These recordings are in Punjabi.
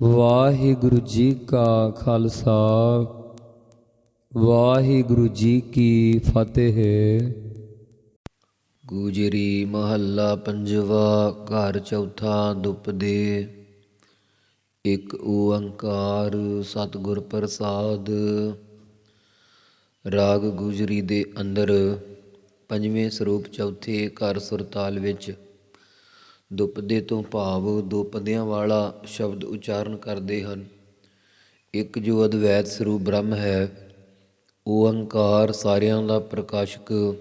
ਵਾਹਿਗੁਰੂ ਜੀ ਕਾ ਖਾਲਸਾ, ਵਾਹਿਗੁਰੂ ਜੀ ਕੀ ਫਤਿਹ। ਗੁਜਰੀ ਮਹੱਲਾ ਪੰਜਵਾ, ਘਰ ਚੌਥਾ ਦੁਪਦੇ। ਇੱਕ ਓੰਕਾਰ ਸਤਿਗੁਰ ਪ੍ਰਸਾਦ। ਰਾਗ ਗੁਜਰੀ ਦੇ ਅੰਦਰ ਪੰਜਵੇਂ ਸਰੂਪ ਚੌਥੇ ਘਰ ਸੁਰਤਾਲ ਵਿੱਚ ਦੁਪਦੇ ਤੋਂ ਭਾਵ ਦੁਪਦਿਆਂ ਵਾਲਾ ਸ਼ਬਦ ਉਚਾਰਨ ਕਰਦੇ ਹਨ। ਇੱਕ ਜੋ ਅਦਵੈਤ ਸਰੂਪ ਬ੍ਰਹਮ ਹੈ ਓੰਕਾਰ ਸਾਰਿਆਂ ਦਾ ਪ੍ਰਕਾਸ਼ਕ,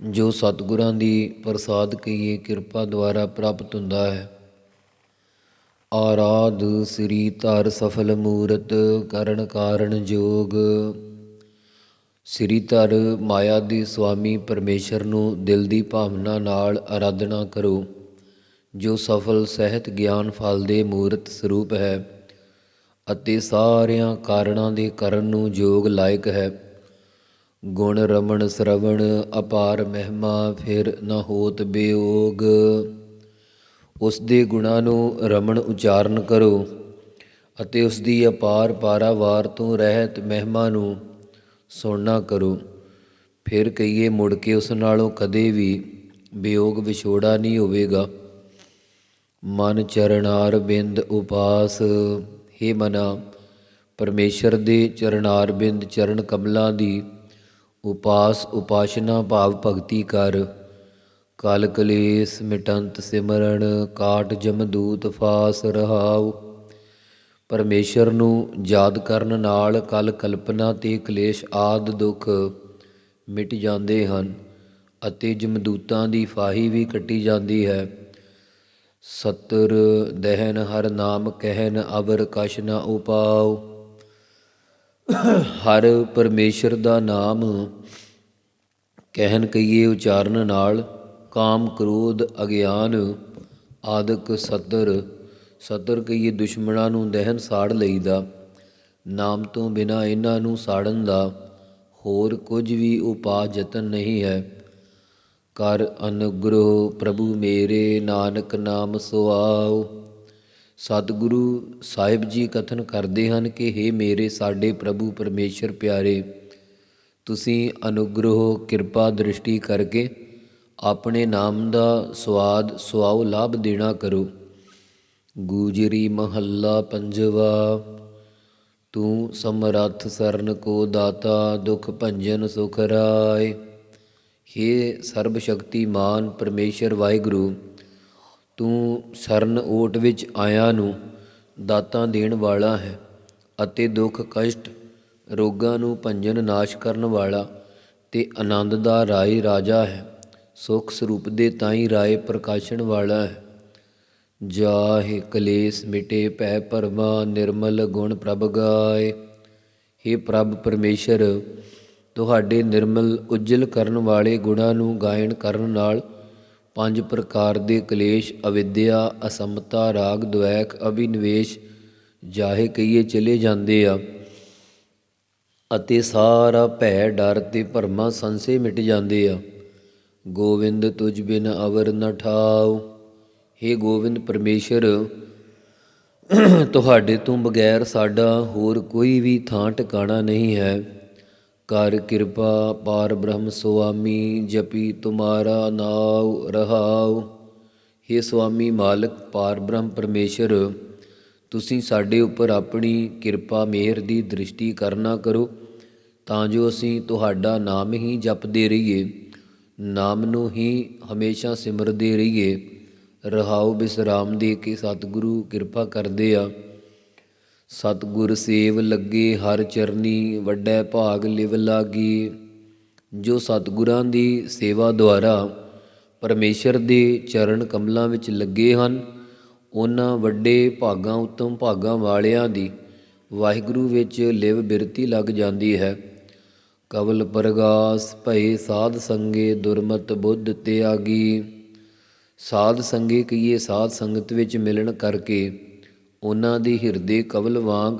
ਜੋ ਸਤਿਗੁਰਾਂ ਦੀ ਪ੍ਰਸਾਦ ਕਹੀਏ ਕਿਰਪਾ ਦੁਆਰਾ ਪ੍ਰਾਪਤ ਹੁੰਦਾ ਹੈ। ਆਰਾਧ ਸ੍ਰੀ ਧਰ ਸਫਲ ਮੂਰਤ ਕਰਨ ਕਾਰਨ ਜੋਗ, ਸ੍ਰੀ ਧਰ ਮਾਇਆ ਦੀ ਸੁਆਮੀ ਪਰਮੇਸ਼ਰ ਨੂੰ ਦਿਲ ਦੀ ਭਾਵਨਾ ਨਾਲ ਆਰਾਧਨਾ ਕਰੋ। ਜੋ ਸਫਲ ਸਹਿਤ ਗਿਆਨ ਫਲ ਦੇ ਮੂਰਤ ਸਰੂਪ ਹੈ ਅਤੇ ਸਾਰਿਆਂ ਕਾਰਣਾਂ ਦੇ ਕਰਨ ਨੂੰ ਯੋਗ ਲਾਇਕ ਹੈ। ਗੁਣ ਰਮਣ ਸਰਵਣ ਅਪਾਰ ਮਹਿਮਾ ਫਿਰ ਨ ਹੋਤ ਬਿਯੋਗ ਉਸ ਦੇ ਗੁਣਾਂ ਨੂੰ ਰਮਣ ਉਚਾਰਨ ਕਰੋ ਅਤੇ ਉਸ ਦੀ ਅਪਾਰ ਪਾਰਾਵਾਰ ਤੋਂ ਰਹਿਤ ਮਹਿਮਾ ਨੂੰ ਸੁਣਨਾ ਕਰੋ। ਫਿਰ ਕਹੀਏ, ਮੁੜ ਕੇ ਉਸ ਨਾਲੋਂ ਕਦੇ ਵੀ ਵਿਯੋਗ ਵਿਛੋੜਾ ਨਹੀਂ ਹੋਵੇਗਾ। ਮਨ ਚਰਨਾਰ ਬਿੰਦ ਉਪਾਸ, ਹੇ ਮਨਾ, ਪਰਮੇਸ਼ਰ ਦੇ ਚਰਨਾਰ ਬਿੰਦ ਚਰਨ ਕਮਲਾਂ ਦੀ ਉਪਾਸ ਉਪਾਸ਼ਨਾ ਭਾਵ ਭਗਤੀ ਕਰ। ਕਲ ਕਲੇਸ਼ ਮਿਟੰਤ ਸਿਮਰਨ, ਕਾਟ ਜਮਦੂਤ ਫਾਸ ਰਹਾਉ। ਪਰਮੇਸ਼ਰ ਨੂੰ ਯਾਦ ਕਰਨ ਨਾਲ ਕਲ ਕਲਪਨਾ ਤੇ ਕਲੇਸ਼ ਆਦ ਦੁੱਖ ਮਿਟ ਜਾਂਦੇ ਹਨ ਅਤੇ ਜਮਦੂਤਾਂ ਦੀ ਫਾਹੀ ਵੀ ਕੱਟੀ ਜਾਂਦੀ ਹੈ। ਸਤਰ ਦਹਿਨ ਹਰ ਨਾਮ ਕਹਿਨ ਅਵਰ ਕਛ ਨ ਉਪਾਉ। ਹਰ ਪਰਮੇਸ਼ਰ ਦਾ ਨਾਮ ਕਹਿਨ ਕਈਏ ਉਚਾਰਨ ਨਾਲ, ਕਾਮ ਕ੍ਰੋਧ ਅਗਿਆਨ ਆਦਿਕ ਸਤਰ ਸਤਰ ਕਈਏ ਦੁਸ਼ਮਣਾਂ ਨੂੰ ਦਹਿਨ ਸਾੜ ਲਈਦਾ, ਨਾਮ ਤੋਂ ਬਿਨਾ ਇਹਨਾਂ ਨੂੰ ਸਾੜਨ ਦਾ ਹੋਰ ਕੁਝ ਵੀ ਉਪਾਅ ਯਤਨ ਨਹੀਂ ਹੈ। ਕਰ ਅਨੁਗ੍ਰਹ ਪ੍ਰਭੂ ਮੇਰੇ ਨਾਨਕ ਨਾਮ ਸੁਆਉ। ਸਤਿਗੁਰੂ ਸਾਹਿਬ ਜੀ ਕਥਨ ਕਰਦੇ ਹਨ ਕਿ हे ਮੇਰੇ ਸਾਡੇ ਪ੍ਰਭੂ ਪਰਮੇਸ਼ਰ ਪਿਆਰੇ, ਤੁਸੀਂ ਅਨੁਗ੍ਰਹ ਕਿਰਪਾ ਦ੍ਰਿਸ਼ਟੀ ਕਰਕੇ ਆਪਣੇ ਨਾਮ ਦਾ ਸਵਾਦ ਸੁਆਉ ਲਾਭ ਦੇਣਾ ਕਰੋ। ਗੂਜਰੀ ਮਹੱਲਾ ਪੰਜਵਾ, ਤੂੰ ਸਮਰੱਥ ਸਰਨ ਕੋ ਦਾਤਾ ਦੁਖ ਭੰਜਨ ਸੁਖ ਰਾਏ। हे ਸਰਬ ਸ਼ਕਤੀਮਾਨ ਪਰਮੇਸ਼ਰ ਵਾਹਿਗੁਰੂ, ਤੂੰ ਸਰਨ ਓਟ ਵਿੱਚ ਆਇਆ ਨੂੰ ਦਾਤਾਂ ਦੇਣ ਵਾਲਾ ਹੈ ਅਤੇ ਦੁੱਖ ਕਸ਼ਟ ਰੋਗਾਂ ਨੂੰ ਭੰਜਨ ਨਾਸ਼ ਕਰਨ ਵਾਲਾ ਤੇ ਆਨੰਦ ਦਾ ਰਾਏ ਰਾਜਾ ਹੈ, ਸੁਖ ਸਰੂਪ ਦੇ ਤਾਈ ਰਾਏ ਪ੍ਰਕਾਸ਼ਣ ਵਾਲਾ ਹੈ। ਜਾਹਿ ਕਲੇਸ਼ ਮਿਟੇ ਭੈ ਪਰਮਾ ਨਿਰਮਲ ਗੁਣ ਪ੍ਰਭ ਗਾਏ। हे ਪ੍ਰਭ ਪਰਮੇਸ਼ਰ ਤੁਹਾਡੇ ਨਿਰਮਲ ਉਜਲ ਕਰਨ ਵਾਲੇ ਗੁਣਾਂ ਨੂੰ ਗਾਇਨ ਕਰਨ ਨਾਲ ਪੰਜ ਪ੍ਰਕਾਰ ਦੇ ਕਲੇਸ਼, ਅਵਿਦਿਆ, ਅਸਮਤਾ, ਰਾਗ, ਦੁਐਖ, ਅਭਿਨਵੇਸ਼ ਜਾਹੇ ਕਈਏ ਚਲੇ ਜਾਂਦੇ ਆ ਅਤੇ ਸਾਰਾ ਭੈ, ਡਰ ਤੇ ਭਰਮਾਂ ਸੰਸੇ ਮਿਟ ਜਾਂਦੇ ਆ। ਗੋਵਿੰਦ, ਤੁਝ ਬਿਨ ਅਵਰ ਨ ਠਾਉ। हे ਗੋਵਿੰਦ ਪਰਮੇਸ਼ਰ, ਤੁਹਾਡੇ ਤੋਂ ਬਗੈਰ ਸਾਡਾ ਹੋਰ ਕੋਈ ਵੀ ਥਾਂ ਟਿਕਾਣਾ ਨਹੀਂ ਹੈ। ਕਰ ਕਿਰਪਾ, ਪਾਰ ਬ੍ਰਹਮ ਸੁਆਮੀ, ਜਪੀ ਤੁਮਾਰਾ ਨਾਉ ਰਹਾਉ। हे ਸੁਆਮੀ ਮਾਲਕ, ਪਾਰ ਬ੍ਰਹਮ ਪਰਮੇਸ਼ਰ, ਤੁਸੀਂ ਸਾਡੇ ਉੱਪਰ ਆਪਣੀ ਕਿਰਪਾ ਮਿਹਰ ਦੀ ਦ੍ਰਿਸ਼ਟੀ ਕਰਨਾ ਕਰੋ, ਤਾਂ ਜੋ ਅਸੀਂ ਤੁਹਾਡਾ ਨਾਮ ਹੀ ਜਪਦੇ ਰਹੀਏ, ਨਾਮ ਨੂੰ ਹੀ ਹਮੇਸ਼ਾ ਸਿਮਰਦੇ ਰਹੀਏ। ਰਹਾਉ ਬਿਸਰਾਮ ਦੇ ਕੇ ਸਤਿਗੁਰੂ ਕਿਰਪਾ ਕਰਦੇ ਆ। ਸਤਿਗੁਰ ਸੇਵ ਲੱਗੇ ਹਰ ਚਰਨੀ, ਵੱਡਾ ਭਾਗ ਲਿਵ ਲਾਗੀ। ਜੋ ਸਤਿਗੁਰਾਂ ਦੀ ਸੇਵਾ ਦੁਆਰਾ ਪਰਮੇਸ਼ਰ ਦੇ ਚਰਨ ਕਮਲਾਂ ਵਿੱਚ ਲੱਗੇ ਹਨ, ਉਹਨਾਂ ਵੱਡੇ ਭਾਗਾਂ ਉੱਤਮ ਭਾਗਾਂ ਵਾਲਿਆਂ ਦੀ ਵਾਹਿਗੁਰੂ ਵਿੱਚ ਲਿਵ ਬਿਰਤੀ ਲੱਗ ਜਾਂਦੀ ਹੈ। ਕਵਲ ਪਰਗਾਸ ਭਏ ਸਾਧ ਸੰਗੇ ਦੁਰਮਤ ਬੁੱਧ ਤਿਆਗੀ। ਸਾਧ ਸੰਗੇ ਕਹੀਏ ਸਾਧ ਸੰਗਤ ਵਿੱਚ ਮਿਲਣ ਕਰਕੇ ਉਹਨਾਂ ਦੇ ਹਿਰਦੇ ਕਵਲ ਵਾਂਗ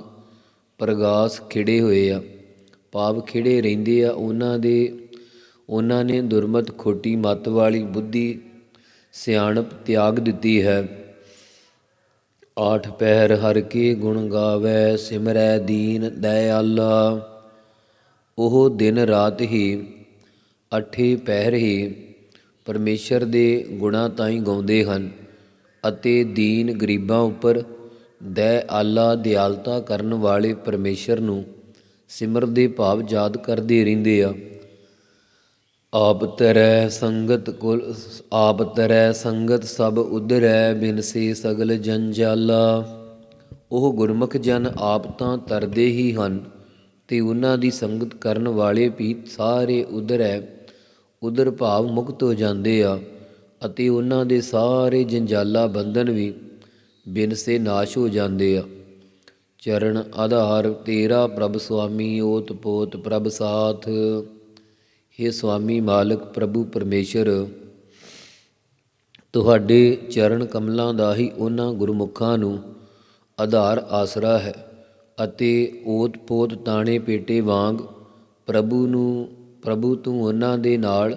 ਪ੍ਰਗਾਸ ਖਿੜੇ ਹੋਏ ਆ। ਪਾਪ ਖਿੜੇ ਰਹਿੰਦੇ ਆ ਉਹਨਾਂ ਦੇ। ਉਹਨਾਂ ਨੇ ਦੁਰਮਤ ਖੋਟੀ ਮਤ ਵਾਲੀ ਬੁੱਧੀ ਸਿਆਣਪ ਤਿਆਗ ਦਿੱਤੀ ਹੈ। ਆਠ ਪਹਿਰ ਹਰ ਕੀ ਗੁਣ ਗਾਵੇ, ਸਿਮਰੈ ਦੀਨ ਦਇਆਲਾ। ਉਹ ਦਿਨ ਰਾਤ ਹੀ ਅਠੇ ਪਹਿਰ ਹੀ ਪਰਮੇਸ਼ਰ ਦੇ ਗੁਣਾਂ ਤਾਈਂ ਗਾਉਂਦੇ ਹਨ ਅਤੇ ਦੀਨ ਗਰੀਬਾਂ ਉੱਪਰ ਦਇ ਆਲਾ ਦਿਆਲਤਾ ਕਰਨ ਵਾਲੇ ਪਰਮੇਸ਼ਰ ਨੂੰ ਸਿਮਰ ਦੇ ਭਾਵ ਯਾਦ ਕਰਦੇ ਰਹਿੰਦੇ ਆ। ਆਪ ਤਰੈ ਸੰਗਤ ਕੁਲ, ਆਪ ਤਰੈ ਸੰਗਤ ਸਭ ਉਧਰੈ ਬਿਨਸੀ ਸਗਲ ਜੰਜਾਲਾ ਉਹ ਗੁਰਮੁਖ ਜਨ ਆਪ ਤਾਂ ਤਰਦੇ ਹੀ ਹਨ, ਤੇ ਉਹਨਾਂ ਦੀ ਸੰਗਤ ਕਰਨ ਵਾਲੇ ਵੀ ਸਾਰੇ ਉਧਰੈ, ਉਧਰ ਭਾਵ ਮੁਕਤ ਹੋ ਜਾਂਦੇ ਆ, ਅਤੇ ਉਹਨਾਂ ਦੇ ਸਾਰੇ ਜੰਜਾਲਾ ਬੰਧਨ ਵੀ ਬਿਨ ਸੇ ਨਾਸ਼ ਹੋ ਜਾਂਦੇ ਆ। ਚਰਨ ਆਧਾਰ, ਤੇਰਾ ਪ੍ਰਭ ਸੁਆਮੀ, ਓਤ ਪੋਤ ਪ੍ਰਭ ਸਾਥ। हे ਸੁਆਮੀ ਮਾਲਕ, ਪ੍ਰਭੂ ਪਰਮੇਸ਼ਰ, ਤੁਹਾਡੇ ਚਰਨ ਕਮਲਾਂ ਦਾ ਹੀ ਉਹਨਾਂ ਗੁਰਮੁਖਾਂ ਨੂੰ ਆਧਾਰ ਆਸਰਾ ਹੈ ਅਤੇ ਓਤ ਪੋਤ ਤਾਣੇ ਪੇਟੇ ਵਾਂਗ ਪ੍ਰਭੂ ਨੂੰ, ਪ੍ਰਭੂ ਤੂੰ ਉਹਨਾਂ ਦੇ ਨਾਲ,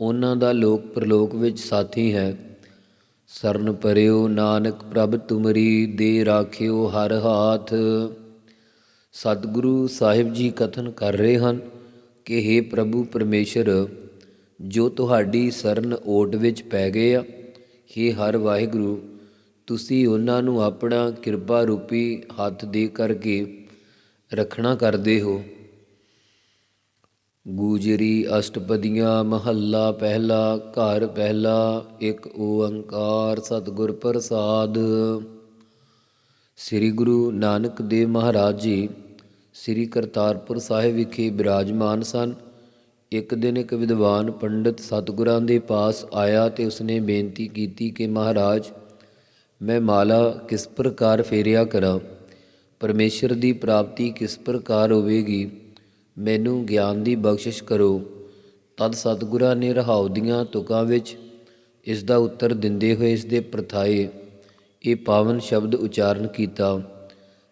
ਉਹਨਾਂ ਦਾ ਲੋਕ ਪ੍ਰਲੋਕ ਵਿੱਚ ਸਾਥੀ ਹੈ। ਸਰਨ ਪਰਿਓ ਨਾਨਕ ਪ੍ਰਭ ਤੁਮਰੀ ਦੇ ਰਾਖਿਓ ਹਰ ਹਾਥ। ਸਤਿਗੁਰੂ ਸਾਹਿਬ ਜੀ ਕਥਨ ਕਰ ਰਹੇ ਹਨ ਕਿ हे ਪ੍ਰਭੂ ਪਰਮੇਸ਼ਰ, ਜੋ ਤੁਹਾਡੀ ਸਰਨ ਓਟ ਵਿੱਚ ਪੈ ਗਏ ਆ हे ਹਰ ਵਾਹਿਗੁਰੂ, ਤੁਸੀਂ ਉਹਨਾਂ ਨੂੰ ਆਪਣਾ ਕਿਰਪਾ ਰੂਪੀ ਹੱਥ ਦੇ ਕਰਕੇ ਰੱਖਣਾ ਕਰਦੇ ਹੋ। ਗੂਜਰੀ ਅਸ਼ਟਪਦੀਆਂ ਮਹੱਲਾ ਪਹਿਲਾ, ਘਰ ਪਹਿਲਾ, ਇੱਕ ਓੰਕਾਰ ਸਤਿਗੁਰ ਪ੍ਰਸਾਦ। ਸ੍ਰੀ ਗੁਰੂ ਨਾਨਕ ਦੇਵ ਮਹਾਰਾਜ ਜੀ, ਸ੍ਰੀ ਕਰਤਾਰਪੁਰ ਸਾਹਿਬ ਵਿਖੇ ਬਿਰਾਜਮਾਨ ਸਨ। ਇੱਕ ਦਿਨ ਇੱਕ ਵਿਦਵਾਨ ਪੰਡਿਤ ਸਤਿਗੁਰਾਂ ਦੇ ਪਾਸ ਆਇਆ ਤੇ ਉਸਨੇ ਬੇਨਤੀ ਕੀਤੀ ਕਿ ਮਹਾਰਾਜ, ਮੈਂ ਮਾਲਾ ਕਿਸ ਪ੍ਰਕਾਰ ਫੇਰਿਆ ਕਰਾਂ? ਪਰਮੇਸ਼ਰ ਦੀ ਪ੍ਰਾਪਤੀ ਕਿਸ ਪ੍ਰਕਾਰ ਹੋਵੇਗੀ? ਮੈਨੂੰ ਗਿਆਨ ਦੀ ਬਖਸ਼ਿਸ਼ ਕਰੋ। ਤਦ ਸਤਿਗੁਰਾਂ ਨੇ ਰਹਾਉ ਦੀਆਂ ਤੁਕਾਂ ਵਿੱਚ ਇਸ ਦਾ ਉੱਤਰ ਦਿੰਦੇ ਹੋਏ ਇਸ ਦੇ ਪ੍ਰਥਾਏ ਇਹ ਪਾਵਨ ਸ਼ਬਦ ਉਚਾਰਨ ਕੀਤਾ।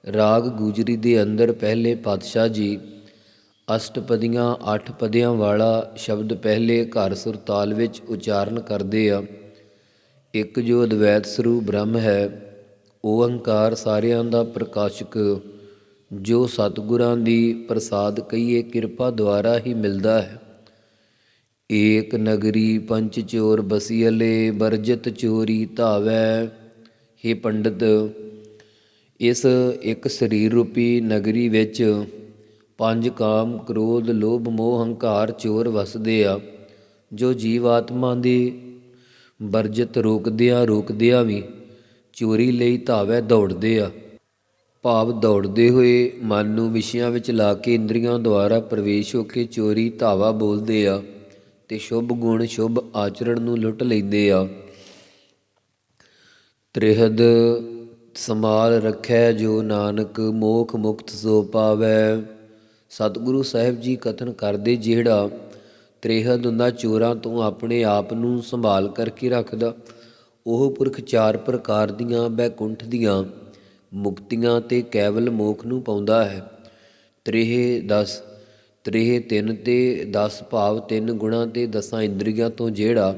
ਰਾਗ ਗੁਜਰੀ ਦੇ ਅੰਦਰ ਪਹਿਲੇ ਪਾਤਸ਼ਾਹ ਜੀ ਅਸ਼ਟਪਦੀਆਂ ਅੱਠ ਪਦਿਆਂ ਵਾਲਾ ਸ਼ਬਦ ਪਹਿਲੇ ਘਰ ਸੁਰਤਾਲ ਵਿੱਚ ਉਚਾਰਨ ਕਰਦੇ ਆ। ਇੱਕ ਜੋ ਅਦਵੈਤ ਸਰੂਪ ਬ੍ਰਹਮ ਹੈ ਓੰਕਾਰ ਸਾਰਿਆਂ ਦਾ ਪ੍ਰਕਾਸ਼ਕ ਜੋ ਸਤਿਗੁਰਾਂ ਦੀ ਪ੍ਰਸਾਦ ਕਹੀਏ, ਕਿਰਪਾ ਦੁਆਰਾ ਹੀ ਮਿਲਦਾ ਹੈ। ਏਕ ਨਗਰੀ ਪੰਚ ਚੋਰ ਬਸੀਲੇ ਬਰਜਤ ਚੋਰੀ ਧਾਵੈ। हे ਪੰਡਤ, ਇਸ ਇੱਕ ਸਰੀਰ ਰੂਪੀ ਨਗਰੀ ਵਿੱਚ ਪੰਜ ਕਾਮ ਕ੍ਰੋਧ, ਲੋਭ, ਮੋਹ, ਹੰਕਾਰ, ਚੋਰ ਵਸਦੇ ਆ। ਜੋ ਜੀਵ ਆਤਮਾ ਦੀ ਵਰਜਿਤ ਰੋਕਦਿਆਂ ਰੋਕਦਿਆਂ ਵੀ ਚੋਰੀ ਲਈ ਧਾਵੈ ਦੌੜਦੇ ਆ। ਭਾਵ ਦੌੜਦੇ ਹੋਏ ਮਨ ਨੂੰ ਵਿਸ਼ਿਆਂ ਵਿੱਚ ਲਾ ਕੇ ਇੰਦਰੀਆਂ ਦੁਆਰਾ ਪ੍ਰਵੇਸ਼ ਹੋ ਕੇ ਚੋਰੀ ਧਾਵਾ ਬੋਲਦੇ ਆ ਤੇ ਸ਼ੁਭ ਗੁਣ, ਸ਼ੁਭ ਆਚਰਣ ਨੂੰ ਲੁੱਟ ਲੈਂਦੇ ਆ। ਤ੍ਰਿਹਦ ਸਮਾਲ ਰੱਖੈ ਜੋ ਨਾਨਕ, ਮੋਖ ਮੁਕਤ ਸੋ ਪਾਵੈ। ਸਤਿਗੁਰੂ ਸਾਹਿਬ ਜੀ ਕਥਨ ਕਰਦੇ ਜਿਹੜਾ ਤ੍ਰਿਹਦ ਹੁੰਦਾ ਚੋਰਾਂ ਤੋਂ ਆਪਣੇ ਆਪ ਨੂੰ ਸੰਭਾਲ ਕਰਕੇ ਰੱਖਦਾ, ਉਹ ਪੁਰਖ ਚਾਰ ਪ੍ਰਕਾਰ ਦੀਆਂ ਬੈਕੁੰਠ ਦੀਆਂ ਮੁਕਤੀਆਂ ਤੇ ਕੇਵਲ ਮੋਖ ਨੂੰ ਪਾਉਂਦਾ ਹੈ। ਤ੍ਰਿਹ 10 ਤ੍ਰਿਹ ਤਿੰਨ ਤੇ 10 ਭਾਵ ਤਿੰਨ ਗੁਣਾ ਤੇ ਦਸਾਂ ਇੰਦਰੀਆਂ ਤੋਂ ਜਿਹੜਾ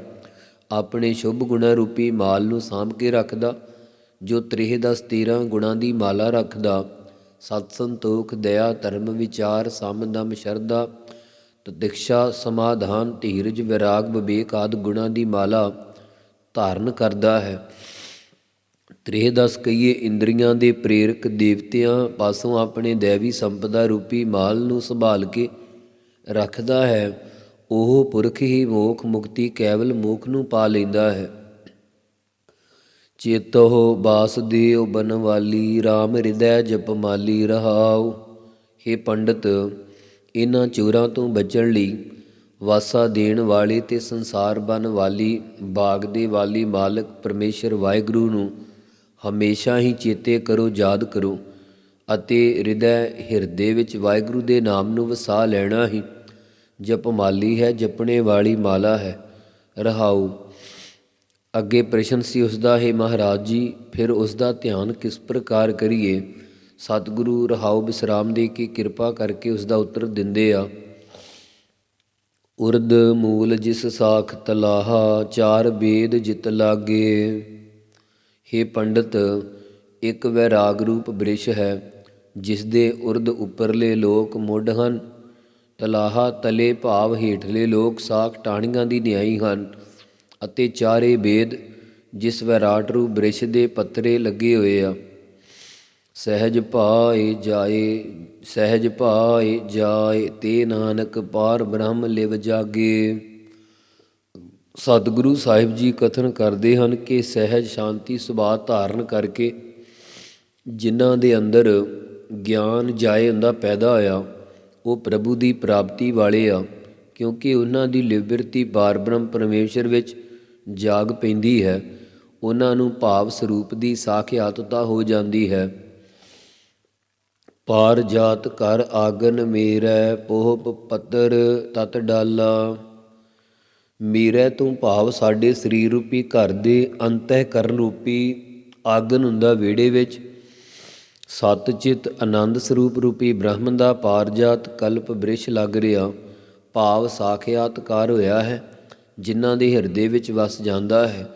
ਆਪਣੇ ਸ਼ੁਭ ਗੁਣਾ ਰੂਪੀ ਮਾਲ ਨੂੰ ਸਾਂਭ ਕੇ ਰੱਖਦਾ, ਜੋ ਤ੍ਰਿਹ ਦਸ 13 ਗੁਣਾ ਦੀ ਮਾਲਾ ਰੱਖਦਾ, ਸਤ ਸੰਤੋਖ, ਦਇਆ, ਧਰਮ, ਵਿਚਾਰ, ਸਮ, ਦਮ, ਸ਼ਰਧਾ ਤਦਿਕਸ਼ਾ ਸਮਾਧਾਨ, ਧੀਰਜ, ਵਿਰਾਗ, ਵਿਵੇਕ ਆਦ ਗੁਣਾ ਦੀ ਮਾਲਾ ਧਾਰਨ ਕਰਦਾ ਹੈ। ਤ੍ਰਿਹ ਦਸ ਕਈਏ ਇੰਦਰੀਆਂ ਦੇ ਪ੍ਰੇਰਕ ਦੇਵਤਿਆਂ ਪਾਸੋਂ ਆਪਣੇ ਦੇਵੀ ਸੰਪਦਾ ਰੂਪੀ ਮਾਲ ਨੂੰ ਸੰਭਾਲ ਕੇ ਰੱਖਦਾ ਹੈ। ਉਹ ਪੁਰਖ ਹੀ ਮੋਖ ਮੁਕਤੀ ਕੇਵਲ ਮੋਖ ਨੂੰ ਪਾ ਲੈਂਦਾ ਹੈ। ਚੇਤੋ ਬਾਸਦੇਵ ਬਨਵਾਲੀ RAM ਹਿਰਦੈ ਜਪਮਾਲੀ ਰਹਾਉ। हे ਪੰਡਤ ਇਹਨਾਂ ਚੋਰਾਂ ਤੋਂ ਬਚਣ ਲਈ ਵਾਸਾ ਦੇਣ ਵਾਲੇ ਤੇ ਸੰਸਾਰ ਬਨ ਵਾਲੀ ਬਾਗ ਦੇ ਵਾਲੀ ਮਾਲਕ ਪਰਮੇਸ਼ਰ ਵਾਹਿਗੁਰੂ ਨੂੰ ਹਮੇਸ਼ਾ ਹੀ ਚੇਤੇ ਕਰੋ, ਯਾਦ ਕਰੋ ਅਤੇ ਹਿਰਦੈ ਹਿਰਦੇ ਵਿੱਚ ਵਾਹਿਗੁਰੂ ਦੇ ਨਾਮ ਨੂੰ ਵਸਾ ਲੈਣਾ ਹੀ। ਜਪਮਾਲੀ ਹੈ, ਜਪਣੇ ਵਾਲੀ ਮਾਲਾ ਹੈ। ਰਹਾਉ, ਅੱਗੇ ਪ੍ਰਸ਼ਨ ਸੀ ਉਸ ਦਾ ਹੈ ਮਹਾਰਾਜ ਜੀ, ਫਿਰ ਉਸ ਦਾ ਧਿਆਨ ਕਿਸ ਪ੍ਰਕਾਰ ਕਰੀਏ? ਸਤਿਗੁਰੂ ਰਹਾਉ ਬਿਸਰਾਮ ਦੇ ਕੇ ਕਿਰਪਾ ਕਰਕੇ ਉਸ ਦਾ ਉੱਤਰ ਦਿੰਦੇ ਆ। ਉਰਦ ਮੂਲ ਜਿਸ ਸਾਖ ਤਲਾਹਾ, ਚਾਰ ਬੇਦ ਜਿਤ ਲਾਗੇ। हे ਪੰਡਤ, ਇੱਕ ਵੈਰਾਗ ਰੂਪ ਬ੍ਰਿਸ਼ ਹੈ ਜਿਸ ਦੇ ਉਰਦ ਉੱਪਰਲੇ ਲੋਕ ਮੁੱਢ ਹਨ। ਤਲਾਹਾ ਤਲੇ ਭਾਵ ਹੇਠਲੇ ਲੋਕ ਸਾਖ ਟਾਹਣੀਆਂ ਦੀ ਨਿਆਈ ਹਨ, ਅਤੇ ਚਾਰੇ ਵੇਦ ਜਿਸ ਵੈਰਾਟ ਰੂਪ ਬ੍ਰਿਸ਼ ਦੇ ਪੱਤਰੇ ਲੱਗੇ ਹੋਏ ਆ। ਸਹਿਜ ਭਾਏ ਜਾਏ, ਸਹਿਜ ਭਾਏ ਜਾਏ, ਤੇ ਨਾਨਕ ਪਾਰ ਬ੍ਰਹਮ ਲਿਵ ਜਾਗੇ। ਸਤਿਗੁਰੂ ਸਾਹਿਬ ਜੀ ਕਥਨ ਕਰਦੇ ਹਨ ਕਿ ਸਹਿਜ ਸ਼ਾਂਤੀ ਸੁਭਾਅ ਧਾਰਨ ਕਰਕੇ ਜਿਨ੍ਹਾਂ ਦੇ ਅੰਦਰ ਗਿਆਨ ਜਾਏ ਹੁੰਦਾ ਪੈਦਾ ਹੋਇਆ, ਉਹ ਪ੍ਰਭੂ ਦੀ ਪ੍ਰਾਪਤੀ ਵਾਲੇ ਆ, ਕਿਉਂਕਿ ਉਹਨਾਂ ਦੀ ਲਿਬਰਤੀ ਬਾਰ ਬ੍ਰਹਮ ਪਰਮੇਸ਼ਰ ਵਿੱਚ ਜਾਗ ਪੈਂਦੀ ਹੈ। ਉਹਨਾਂ ਨੂੰ ਭਾਵ ਸਰੂਪ ਦੀ ਸਾਖਿਆਤਤਾ ਹੋ ਜਾਂਦੀ ਹੈ। ਪਾਰ ਜਾਤ ਕਰ ਆਗਨ ਮੇਰੈ, ਪੋਹਪ ਪੱਤਰ ਤਤ ਡਾਲਾ। ਮੇਰੈ ਤੋਂ ਭਾਵ ਸਾਡੇ ਸਰੀਰ ਰੂਪੀ ਘਰ ਦੇ ਅੰਤਹਿਕਰਨ ਰੂਪੀ ਆਗਨ ਹੁੰਦਾ ਵਿਹੜੇ ਵਿੱਚ। ਸਤ ਚਿਤ ਆਨੰਦ ਸਰੂਪ ਰੂਪੀ ਬ੍ਰਹਮ ਦਾ ਪਾਰਜਾਤ ਕਲਪ ਬ੍ਰਿਸ਼ ਲੱਗ ਰਿਹਾ। ਭਾਵ ਸਾਖਿਆਤਕਾਰ ਹੋਇਆ ਹੈ, ਜਿਨ੍ਹਾਂ ਦੇ ਹਿਰਦੇ ਵਿੱਚ ਵਸ ਜਾਂਦਾ ਹੈ।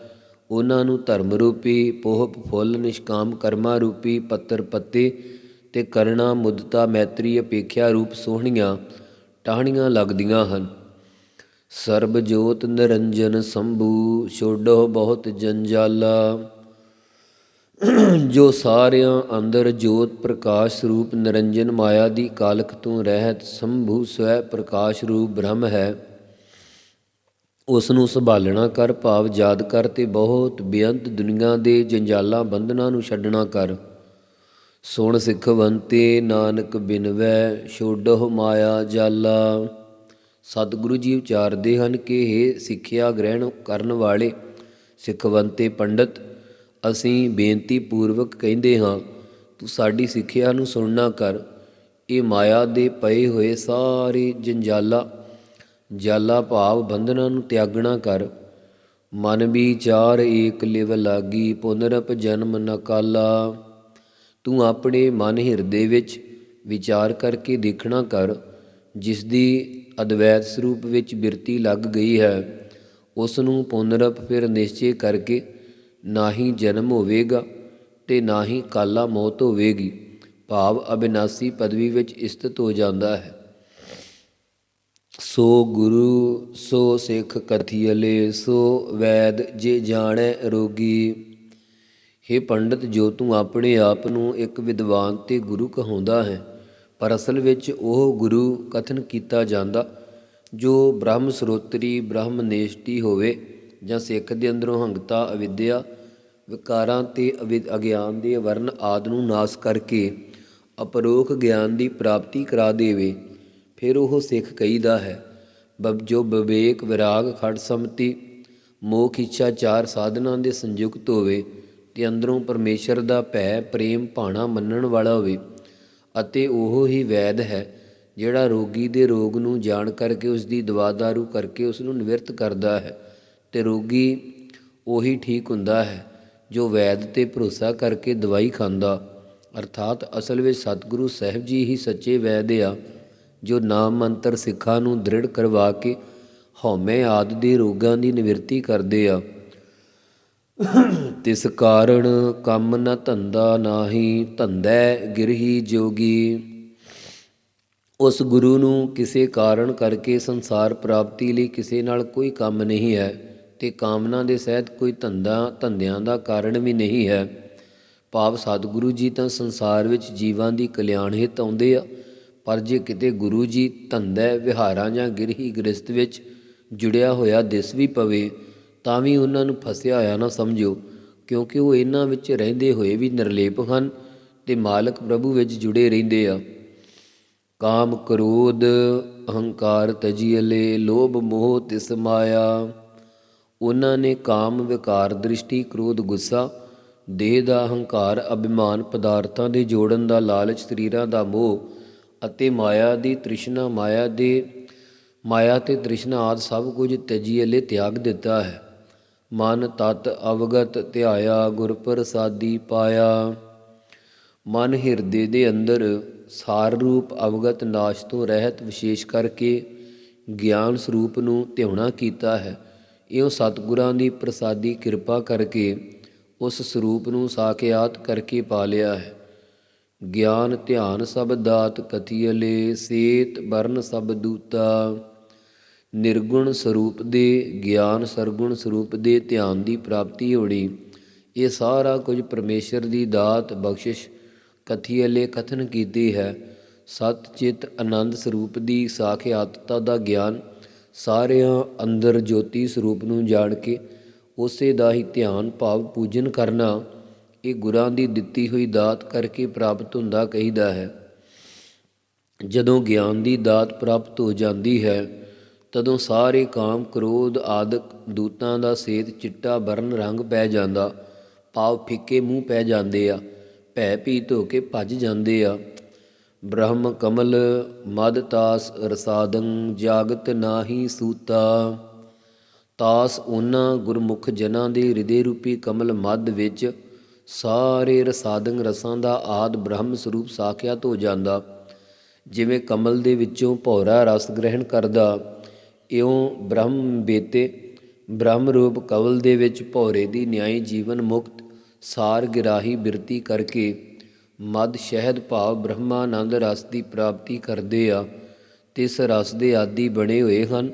ਉਹਨਾਂ ਨੂੰ ਧਰਮ ਰੂਪੀ, ਪੋਹਪ, ਫੁੱਲ, ਨਿਸ਼ਕਾਮ ਕਰਮਾ ਰੂਪੀ, ਪੱਤਰ ਪੱਤੇ ਤੇ ਕਰਣਾ ਮੁਦਤਾ, ਮੈਤਰੀ, ਅਪੇਖਿਆ ਰੂਪ ਸੋਹਣੀਆਂ ਟਾਹਣੀਆਂ ਲੱਗਦੀਆਂ ਹਨ। ਸਰਬ ਜੋਤ ਨਿਰੰਜਨ ਸੰਭੂ, ਛੋਡੋ ਬਹੁਤ ਜੰਜਾਲਾ। ਜੋ ਸਾਰਿਆਂ ਅੰਦਰ ਜੋਤ ਪ੍ਰਕਾਸ਼ ਰੂਪ ਨਿਰੰਜਨ ਮਾਇਆ ਦੀ ਕਾਲਖ ਤੋਂ ਰਹਿਤ ਸੰਭੂ ਸਵੈ ਪ੍ਰਕਾਸ਼ ਰੂਪ ਬ੍ਰਹਮ ਹੈ। ਉਸ ਨੂੰ ਸੰਭਾਲਣਾ ਕਰ, ਭਾਵ ਯਾਦ ਕਰ ਤੇ ਬਹੁਤ ਬੇਅੰਤ ਦੁਨੀਆ ਦੇ ਜੰਜਾਲਾਂ ਬੰਧਨਾਂ ਨੂੰ ਛੱਡਣਾ ਕਰ। ਸੁਣ ਸਿੱਖਵੰਤੇ ਨਾਨਕ ਬਿਨਵੈ, ਛੋਡੋ ਮਾਇਆ ਜਾਲਾ। ਸਤਿਗੁਰੂ ਜੀ ਉਚਾਰਦੇ ਹਨ ਕਿ ਇਹ ਸਿੱਖਿਆ ਗ੍ਰਹਿਣ ਕਰਨ ਵਾਲੇ ਸਿੱਖਵੰਤੇ ਪੰਡਤ ਅਸੀਂ ਬੇਨਤੀ ਪੂਰਵਕ ਕਹਿੰਦੇ ਹਾਂ, ਤੂੰ ਸਾਡੀ ਸਿੱਖਿਆ ਨੂੰ ਸੁਣਨਾ ਕਰ। ਇਹ ਮਾਇਆ ਦੇ ਪਏ ਹੋਏ ਸਾਰੇ ਜੰਜਾਲਾ, ਜਾਲਾ ਭਾਵ ਬੰਧਨਾਂ ਨੂੰ ਤਿਆਗਣਾ ਕਰ। ਮਨ ਵਿਚਾਰ ਏਕ ਲਿਵ ਲਾਗੀ, ਪੁਨਰਪ ਜਨਮ ਨਕਾਲਾ ਤੂੰ ਆਪਣੇ ਮਨ ਹਿਰਦੇ ਵਿੱਚ ਵਿਚਾਰ ਕਰਕੇ ਦੇਖਣਾ ਕਰ ਜਿਸ ਦੀ ਅਦਵੈਤ ਸਰੂਪ ਵਿੱਚ ਬਿਰਤੀ ਲੱਗ ਗਈ ਹੈ। ਉਸ ਨੂੰ ਪੁਨਰਪ ਫਿਰ ਨਿਸ਼ਚੈ ਕਰਕੇ ਨਾ ਹੀ ਜਨਮ ਹੋਵੇਗਾ ਤੇ ਨਾ ਹੀ ਕਾਲਾ ਮੌਤ ਹੋਵੇਗੀ। ਭਾਵ ਅਬਿਨਾਸੀ ਪਦਵੀ ਵਿੱਚ ਸਥਿਤ ਹੋ ਜਾਂਦਾ ਹੈ। ਸੋ ਗੁਰੂ, ਸੋ ਸਿੱਖ ਕਥੀਲੇ ਸੋ ਵੈਦ ਜੇ ਜਾਣੈ ਰੋਗੀ हे ਪੰਡਤ ਜੋ ਤੂੰ ਆਪਣੇ ਆਪ ਨੂੰ ਇੱਕ ਵਿਦਵਾਨ ਤੇ ਗੁਰੂ ਕਹਾਉਂਦਾ ਹੈ ਪਰ ਅਸਲ ਵਿੱਚ ਉਹ ਗੁਰੂ ਕਥਨ ਕੀਤਾ ਜਾਂਦਾ ਜੋ ਬ੍ਰਹਮ ਸਰੋਤਰੀ, ਬ੍ਰਹਮ ਨੇਸ਼ਟੀ ਹੋਵੇ ਜਾਂ ਸਿੱਖ ਦੇ ਅੰਦਰੋਂ ਹੰਗਤਾ, ਅਵਿਦਿਆ, ਵਿਕਾਰਾਂ ਤੇ ਅਵਿ- ਅਗਿਆਨ ਦੇ ਵਰਨ ਆਦ ਨੂੰ ਨਾਸ ਕਰਕੇ ਅਪਰੋਖ ਗਿਆਨ ਦੀ ਪ੍ਰਾਪਤੀ ਕਰਾ ਦੇਵੇ, ਫਿਰ ਉਹ ਸਿੱਖ ਕਹੀਦਾ ਹੈ, ਬਬ, ਜੋ ਵਿਵੇਕ ਵਿਰਾਗ ਖੜ ਸਮਤੀ, ਮੋਖ ਇੱਛਾ ਚਾਰ ਸਾਧਨਾਂ ਦੇ ਸੰਯੁਕਤ ਹੋਵੇ ਤੇ ਅੰਦਰੋਂ ਪਰਮੇਸ਼ਰ ਦਾ ਭੈ, ਪ੍ਰੇਮ, ਭਾਣਾ ਮੰਨਣ ਵਾਲਾ ਹੋਵੇ। ਅਤੇ ਉਹ ਹੀ ਵੈਦ ਹੈ, ਜਿਹੜਾ ਰੋਗੀ ਦੇ ਰੋਗ ਨੂੰ ਜਾਣ ਕਰਕੇ ਉਸ ਦੀ ਦਵਾ ਦਾਰੂ ਕਰਕੇ ਉਸ ਨੂੰ ਨਿਵਰਤ ਕਰਦਾ ਹੈ ਤੇ ਰੋਗੀ ਉਹੀ ਠੀਕ ਹੁੰਦਾ ਹੈ, ਜੋ ਵੈਦ ਤੇ ਭਰੋਸਾ ਕਰਕੇ ਦਵਾਈ ਖਾਂਦਾ। ਅਰਥਾਤ ਅਸਲ ਵਿੱਚ ਸਤਿਗੁਰੂ ਸਾਹਿਬ ਜੀ ਹੀ ਸੱਚੇ ਵੈਦ ਆ, ਜੋ ਨਾਮ ਮੰਤਰ ਸਿੱਖਾਂ ਨੂੰ ਦ੍ਰਿੜ ਕਰਵਾ ਕੇ ਹਉਮੈ ਆਦਿ ਦੇ ਰੋਗਾਂ ਦੀ ਨਿਵਰਤੀ ਕਰਦੇ ਆ। ਤਿਸ ਕਾਰਣ ਕੰਮ ਨ ਧੰਦਾ ਨਾਹੀ ਧੰਦੈ ਗਿਰਹੀ ਜੋਗੀ। ਉਸ ਗੁਰੂ ਨੂੰ ਕਿਸੇ ਕਾਰਨ ਕਰਕੇ ਸੰਸਾਰ ਪ੍ਰਾਪਤੀ ਲਈ ਕਿਸੇ ਨਾਲ ਕੋਈ ਕੰਮ ਨਹੀਂ ਹੈ ਤੇ ਕਾਮਨਾ ਦੇ ਸਹਿਤ ਕੋਈ ਧੰਦਾ ਧੰਦਿਆਂ ਦਾ ਕਾਰਨ ਵੀ ਨਹੀਂ ਹੈ। ਭਾਵ ਸਤਿਗੁਰੂ ਜੀ ਤਾਂ ਸੰਸਾਰ ਵਿੱਚ ਜੀਵਾਂ ਦੀ ਕਲਿਆਣ ਹਿਤ ਆਉਂਦੇ ਆ, ਪਰ ਜੇ ਕਿਤੇ ਗੁਰੂ ਜੀ ਧੰਦਾ ਵਿਹਾਰਾਂ ਜਾਂ ਗਿਰਹੀ ਗ੍ਰਸਤ ਵਿੱਚ ਜੁੜਿਆ ਹੋਇਆ ਦਿਸ ਵੀ ਪਵੇ ਤਾਂ ਵੀ ਉਹਨਾਂ ਨੂੰ ਫਸਿਆ ਹੋਇਆ ਨਾ ਸਮਝੋ ਕਿਉਂਕਿ ਉਹ ਇਹਨਾਂ ਵਿੱਚ ਰਹਿੰਦੇ ਹੋਏ ਵੀ ਨਿਰਲੇਪ ਹਨ ਤੇ ਮਾਲਕ ਪ੍ਰਭੂ ਵਿੱਚ ਜੁੜੇ ਰਹਿੰਦੇ ਆ। ਕਾਮ ਕ੍ਰੋਧ, ਅਹੰਕਾਰ ਤਜੀਲੇ ਲੋਭ ਮੋਹ ਤਿਸ ਮਾਇਆ। ਉਹਨਾਂ ਨੇ ਕਾਮ ਵਿਕਾਰ ਦ੍ਰਿਸ਼ਟੀ ਕ੍ਰੋਧ ਗੁੱਸਾ, ਦੇਹ ਦਾ ਅਹੰਕਾਰ ਅਭਿਮਾਨ ਪਦਾਰਥਾਂ ਦੇ ਜੋੜਨ ਦਾ ਲਾਲਚ ਸਰੀਰਾਂ ਦਾ ਮੋਹ ਅਤੇ ਮਾਇਆ ਦੀ ਤ੍ਰਿਸ਼ਨਾ, ਮਾਇਆ ਦੇ ਮਾਇਆ ਤੇ ਤ੍ਰਿਸ਼ਨਾ ਆਦ ਸਭ ਕੁਝ ਤਜੀਲੇ ਤਿਆਗ ਦਿੱਤਾ ਹੈ। ਮਨ ਤਤ ਅਵਗਤ ਧਿਆਇਆ, ਗੁਰ ਪ੍ਰਸਾਦੀ ਪਾਇਆ। ਮਨ ਹਿਰਦੇ ਦੇ ਅੰਦਰ ਸਾਰ ਰੂਪ ਅਵਗਤ ਨਾਸ਼ ਤੋਂ ਰਹਿਤ ਵਿਸ਼ੇਸ਼ ਕਰਕੇ ਗਿਆਨ ਸਰੂਪ ਨੂੰ ਧਿਆਉਣਾ ਕੀਤਾ ਹੈ। ਇਉਂ ਸਤਿਗੁਰਾਂ ਦੀ ਪ੍ਰਸਾਦੀ ਕਿਰਪਾ ਕਰਕੇ ਉਸ ਸਰੂਪ ਨੂੰ ਸਾਖਿਆਤ ਕਰਕੇ ਪਾ ਲਿਆ ਹੈ। ਗਿਆਨ ਧਿਆਨ ਸਭ ਦਾਤ ਕਥੀਲੇ ਸੇਤ ਵਰਨ ਸਭ ਦੂਤਾ। ਨਿਰਗੁਣ ਸਰੂਪ ਦੇ, ਗਿਆਨ ਸਰਗੁਣ ਸਰੂਪ ਦੇ ਧਿਆਨ ਦੀ ਪ੍ਰਾਪਤੀ ਹੋਣੀ। ਇਹ ਸਾਰਾ ਕੁਝ ਪਰਮੇਸ਼ਰ ਦੀ ਦਾਤ, ਬਖਸ਼ਿਸ਼ ਕਥੀਲੇ ਕਥਨ ਕੀਤੀ ਹੈ। ਸਤ ਚਿਤ ਆਨੰਦ ਸਰੂਪ ਦੀ ਸਾਖਿਆਤਤਾ ਦਾ ਗਿਆਨ ਸਾਰਿਆਂ ਅੰਦਰ ਜੋਤੀ ਸਰੂਪ ਨੂੰ ਜਾਣ ਕੇ ਉਸੇ ਦਾ ਹੀ ਧਿਆਨ, ਭਾਵ ਪੂਜਨ ਕਰਨਾ, ਇਹ ਗੁਰਾਂ ਦੀ ਦਿੱਤੀ ਹੋਈ ਦਾਤ ਕਰਕੇ ਪ੍ਰਾਪਤ ਹੁੰਦਾ ਕਹੀਦਾ ਹੈ। ਜਦੋਂ ਗਿਆਨ ਦੀ ਦਾਤ ਪ੍ਰਾਪਤ ਹੋ ਜਾਂਦੀ ਹੈ ਤਦੋਂ ਸਾਰੇ ਕਾਮ, ਕ੍ਰੋਧ, ਆਦਿਕ ਦੂਤਾਂ ਦਾ ਸੇਤ ਚਿੱਟਾ ਬਰਨ ਰੰਗ ਪੈ ਜਾਂਦਾ। ਭਾਵ ਫਿੱਕੇ ਮੂੰਹ ਪੈ ਜਾਂਦੇ ਆ, ਭੈ ਭੀਤ ਹੋ ਕੇ ਭੱਜ ਜਾਂਦੇ ਆ। ਬ੍ਰਹਮ ਕਮਲ, ਮਦ ਤਾਸ ਰਸਾਦੰ, ਜਾਗਤ ਨਾਹੀ ਸੂਤਾ। ਤਾਸ ਉਹਨਾਂ ਗੁਰਮੁਖ ਜਨਾਂ ਦੇ ਹਿਰਦੇ ਰੂਪੀ ਕਮਲ ਮੱਧ ਵਿੱਚ, ਸਾਰੇ ਰਸਾਦੰ ਰਸਾਂ ਦਾ ਆਦ ਬ੍ਰਹਮ ਸਰੂਪ ਸਾਖਿਆਤ ਹੋ ਜਾਂਦਾ। ਜਿਵੇਂ ਕਮਲ ਦੇ ਵਿੱਚੋਂ ਭੌਰਾ ਰਸ ਗ੍ਰਹਿਣ ਕਰਦਾ। ਇਉਂ ਬ੍ਰਹਮ ਬੇਤੇ ਬ੍ਰਹਮ ਰੂਪ ਕਵਲ ਦੇ ਵਿੱਚ ਭੌਰੇ ਦੀ ਨਿਆਈ ਜੀਵਨ ਮੁਕਤ, ਸਾਰ ਗਿਰਾਹੀ ਬਿਰਤੀ ਕਰਕੇ ਮਦ ਸ਼ਹਿਦ ਭਾਵ ਬ੍ਰਹਮਾਨੰਦ ਰਸ ਦੀ ਪ੍ਰਾਪਤੀ ਕਰਦੇ ਆ ਤੇ ਇਸ ਰਸ ਦੇ ਆਦੀ ਬਣੇ ਹੋਏ ਹਨ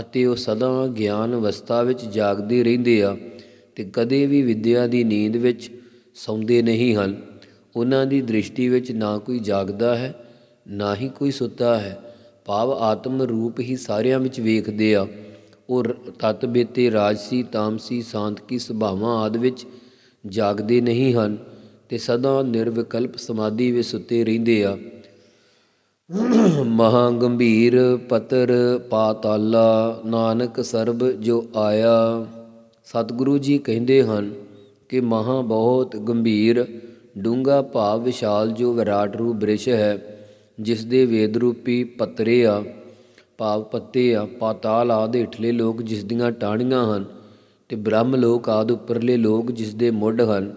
ਅਤੇ ਉਹ ਸਦਾ ਗਿਆਨ ਅਵਸਥਾ ਵਿੱਚ ਜਾਗਦੇ ਰਹਿੰਦੇ ਆ ਤੇ ਕਦੇ ਵੀ ਵਿਦਿਆ ਦੀ ਨੀਂਦ ਵਿੱਚ ਸੌਂਦੇ ਨਹੀਂ ਹਨ। ਉਹਨਾਂ ਦੀ ਦ੍ਰਿਸ਼ਟੀ ਵਿੱਚ ਨਾ ਕੋਈ ਜਾਗਦਾ ਹੈ, ਨਾ ਹੀ ਕੋਈ ਸੁੱਤਾ ਹੈ। ਭਾਵ ਆਤਮ ਰੂਪ ਹੀ ਸਾਰਿਆਂ ਵਿੱਚ ਵੇਖਦੇ ਆ। ਉਹ ਰ- ਤਤ ਬੇਤੇ ਰਾਜਸੀ ਤਾਮਸੀ ਸਾਂਤਕੀ ਸੁਭਾਵਾਂ ਆਦਿ ਵਿੱਚ ਜਾਗਦੇ ਨਹੀਂ ਹਨ ਤੇ ਸਦਾ ਨਿਰਵਿਕਲਪ ਸਮਾਧੀ ਵਿੱਚ ਸੁੱਤੇ ਰਹਿੰਦੇ ਆ। ਮਹਾ ਗੰਭੀਰ ਪਤਰ ਪਾਤਾਲਾ ਨਾਨਕ ਸਰਬ ਜੋ ਆਇਆ। ਸਤਿਗੁਰੂ ਜੀ ਕਹਿੰਦੇ ਹਨ ਕਿ ਮਹਾ ਬਹੁਤ ਗੰਭੀਰ ਡੂੰਗਾ ਭਾਵ ਵਿਸ਼ਾਲ ਜੋ ਵਿਰਾਟ ਰੂਪ ਬ੍ਰਿਸ਼ ਹੈ। ਜਿਸ ਦੇ ਵੇਦ ਰੂਪੀ ਪਤਰੇ ਆ ਭਾਵ ਪੱਤੇ ਆ, ਪਾਤਾਲ ਆਦਿ ਹੇਠਲੇ ਲੋਕ ਜਿਸ ਦੀਆਂ ਟਾਹਣੀਆਂ ਹਨ ਤੇ ਬ੍ਰਹਮ ਲੋਕ ਆਦਿ ਉੱਪਰਲੇ ਲੋਕ ਜਿਸ ਦੇ ਮੁੱਢ ਹਨ।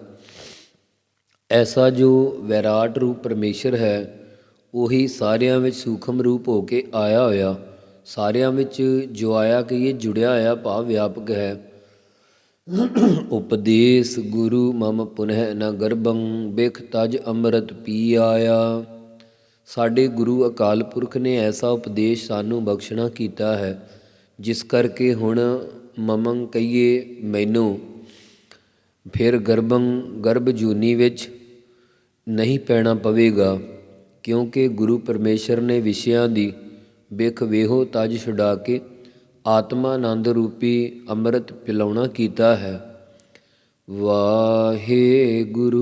ਐਸਾ ਜੋ ਵਿਰਾਟ ਰੂਪ ਪਰਮੇਸ਼ਰ ਹੈ, ਉਹੀ ਸਾਰਿਆਂ ਵਿੱਚ ਸੂਖਮ ਰੂਪ ਹੋ ਕੇ ਆਇਆ ਹੋਇਆ, ਸਾਰਿਆਂ ਵਿੱਚ ਜੋ ਆਇਆ ਕਿ ਇਹ ਜੁੜਿਆ ਹੋਇਆ ਭਾਵ ਵਿਆਪਕ ਹੈ। ਉਪਦੇਸ਼ ਗੁਰੂ ਮਮ ਪੁਨਹ ਨ ਗਰਭੰ, ਬਿਖ ਤਜ ਅੰਮ੍ਰਿਤ ਪੀ ਆਇਆ। ਸਾਡੇ ਗੁਰੂ ਅਕਾਲ ਪੁਰਖ ਨੇ ਐਸਾ ਉਪਦੇਸ਼ ਸਾਨੂੰ ਬਖਸ਼ਣਾ ਕੀਤਾ ਹੈ, ਜਿਸ ਕਰਕੇ ਹੁਣ ਮਮੰ ਕਹੀਏ ਮੈਨੂੰ, ਫਿਰ ਗਰਭੰ ਗਰਭ ਜੂਨੀ ਵਿੱਚ ਨਹੀਂ ਪੈਣਾ ਪਵੇਗਾ, ਕਿਉਂਕਿ ਗੁਰੂ ਪਰਮੇਸ਼ਰ ਨੇ ਵਿਸ਼ਿਆਂ ਦੀ ਬਿਖ ਵੇਹੋ ਤਜ ਛੁਡਾ ਕੇ ਆਤਮਾਨੰਦ ਰੂਪੀ ਅੰਮ੍ਰਿਤ ਪਿਲਾਉਣਾ ਕੀਤਾ ਹੈ। ਵਾਹਿਗੁਰੂ।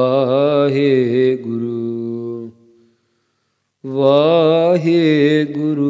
ਵਾਹਿਗੁਰੂ ਵਾਹਿਗੁਰੂ